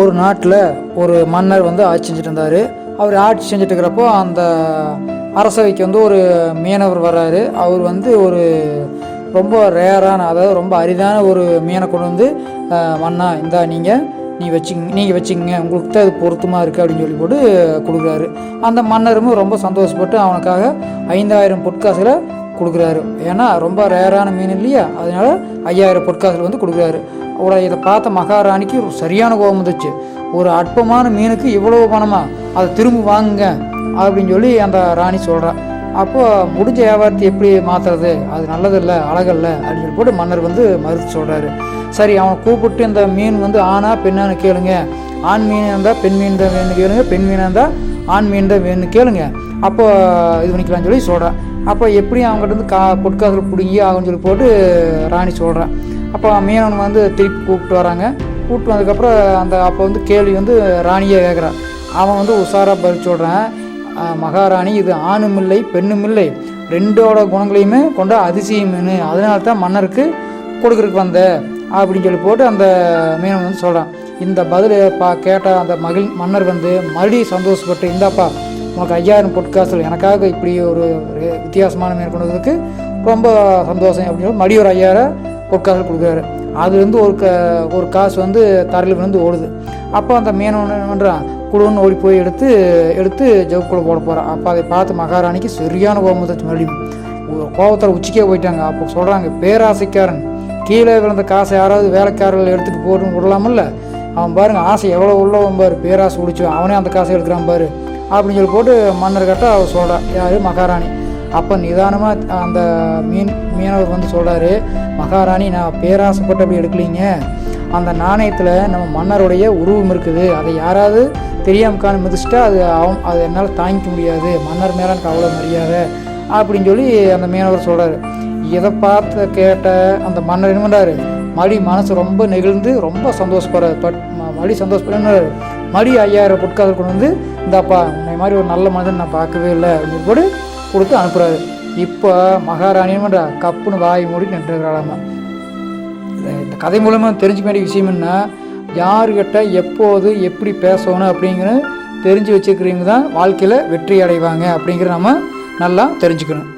ஒரு நாட்டில் ஒரு மன்னர் வந்து ஆட்சி செஞ்சுட்டு இருந்தார் அவர் ஆட்சி செஞ்சுட்டு இருக்கிறப்போ அந்த அரசவைக்கு வந்து ஒரு மீனவர் வர்றாரு. அவர் வந்து ஒரு ரொம்ப ரேரான அதாவது ரொம்ப அரிதான ஒரு மீனை கொண்டு வந்து மன்னா இந்தா நீங்கள் நீ வச்சுங்க நீங்கள் வச்சுக்கங்க உங்களுக்கு தான் இது பொருத்தமாக இருக்குது அப்படின்னு சொல்லி போட்டு கொடுக்குறாரு. அந்த மன்னரும் ரொம்ப சந்தோஷப்பட்டு அவனுக்காக ஐந்தாயிரம் பொற்காசுகளை கொடுக்குறாரு. ஏன்னா ரொம்ப ரேரான மீன் இல்லையா? அதனால ஐயாயிரம் பொற்காசுகள் வந்து கொடுக்குறாரு. உடனே இதை பார்த்த மகாராணிக்கு சரியான கோபம் வந்துச்சு. ஒரு அற்பமான மீனுக்கு இவ்வளோ பணமா? அதை திரும்ப வாங்குங்க அப்படின்னு சொல்லி அந்த ராணி சொல்கிறா அப்போ முடிஞ்ச வியாபாரத்தை எப்படி மாற்றுறது அது நல்லதில்ல அழகல்ல அப்படின்னு சொல்லி போட்டு மன்னர் வந்து மறுத்து சொல்கிறாரு சரி அவனை கூப்பிட்டு இந்த மீன் வந்து ஆனா பெண்ணான்னு கேளுங்க. ஆண் மீன் இருந்தால் பெண் மீன் தான் வேணும்னு கேளுங்க. பெண் மீனாக இருந்தால் ஆண் மீன் தான் வேணும்னு கேளுங்க. அப்போ இது பண்ணிக்கலாம்னு சொல்லி சொல்கிறேன் அப்போ எப்படியும் அவங்ககிட்ட இருந்து கா பொற்காசில் பிடுங்கி ஆகும்னு சொல்லி போட்டு ராணி சொல்கிறேன் அப்போ மீனவன் வந்து திருப்பி கூப்பிட்டு வராங்க. கூப்பிட்டு வந்ததுக்கப்புறம் அந்த அப்போ வந்து கேள்வி வந்து ராணியே கேட்குறான் அவன் வந்து உஷாராக பதில் சொல்கிறான் மகாராணி இது ஆணும் இல்லை பெண்ணும் இல்லை. ரெண்டோட குணங்களையுமே கொண்ட அதிசயம் மீன் அதனால தான் மன்னருக்கு கொடுக்குறதுக்கு வந்த. அப்படின்னு சொல்லி போட்டு அந்த மீனவன் வந்து சொல்கிறான் இந்த பதில் பா கேட்ட அந்த மகிழ் மன்னர் வந்து மறுபடியும் சந்தோஷப்பட்டு இந்தாப்பா உனக்கு ஐயாயிரம் பொற்காசுகள் எனக்காக இப்படி ஒரு வித்தியாசமான மேற்கொண்டதுக்கு ரொம்ப சந்தோஷம் அப்படின்னு சொல்லி மறுபடியும் ஒரு ஐயாயிரம் பொற்காசுகள் கொடுக்குறாரு. அதுலேருந்து ஒரு க ஒரு காசு வந்து தரையில் விழுந்து ஓடுது. அப்போ அந்த மீனவன் என்ன பண்ணுறான் குழுன்னு ஓடி போய் எடுத்து எடுத்து ஜவுக்குள்ளே போட போகிறான் அப்போ அதை பார்த்து மகாராணிக்கு சரியான கோபம் வந்துச்சு மறுபடியும். கோபத்தில் உச்சிக்கே போயிட்டாங்க. அப்போ சொல்கிறாங்க பேராசைக்காரன் கீழே விழுந்த காசை யாராவது வேலைக்காரர்கள் எடுத்துகிட்டு போட்டு விடலாமில்ல? அவன் பாருங்க ஆசை எவ்வளோ உள்ளவன் பாரு. பேராசை பிடிச்சி அவனே அந்த காசை எடுக்கிறான் பாரு. அப்படின்னு சொல்லி போட்டு மன்னர் கட்ட அவர் சொல்கிறார் யார்? மகாராணி. அப்போ நிதானமாக அந்த மீன் மீனவர் வந்து சொல்கிறாரு மகாராணி நான் பேராசைப்பட்டு அப்படி எடுக்கலீங்க. அந்த நாணயத்தில் நம்ம மன்னருடைய உருவம் இருக்குது. அதை யாராவது தெரியாம காண மிதிச்சிட்டா அது அவன் அது என்னால் தாங்கிக்க முடியாது. மன்னர் மேலே எனக்கு அவ்வளோ மரியாதை. அப்படின்னு சொல்லி அந்த மீனவர் சொல்கிறாரு இதை பார்த்து கேட்ட அந்த மன்னர் என்ன பண்ணுறாரு மறுபடி மனசு ரொம்ப நெகிழ்ந்து ரொம்ப சந்தோஷப்படுறாரு. பட் மறுபடி சந்தோஷப்படுறாரு. மறுபடியும் ஐயாயிரம் பொற்காதல் கொண்டு வந்து இந்தாப்பா உன்னை மாதிரி ஒரு நல்ல மனிதன் நான் பார்க்கவே இல்லை அப்படின்னு போட்டு கொடுத்து அனுப்புகிறாரு இப்போ மகாராணி கப்புன்னு வாய் மூடி நின்றுக்கிறாளாமா. இந்த கதை மூலமாக தெரிஞ்சுக்க வேண்டிய விஷயம் என்ன? யாருக்கிட்ட எப்போது எப்படி பேசணும் அப்படிங்கிற தெரிஞ்சு வச்சுக்கிறவங்க தான் வாழ்க்கையில் வெற்றி அடைவாங்க அப்படிங்கிற நம்ம நல்லா தெரிஞ்சுக்கணும்.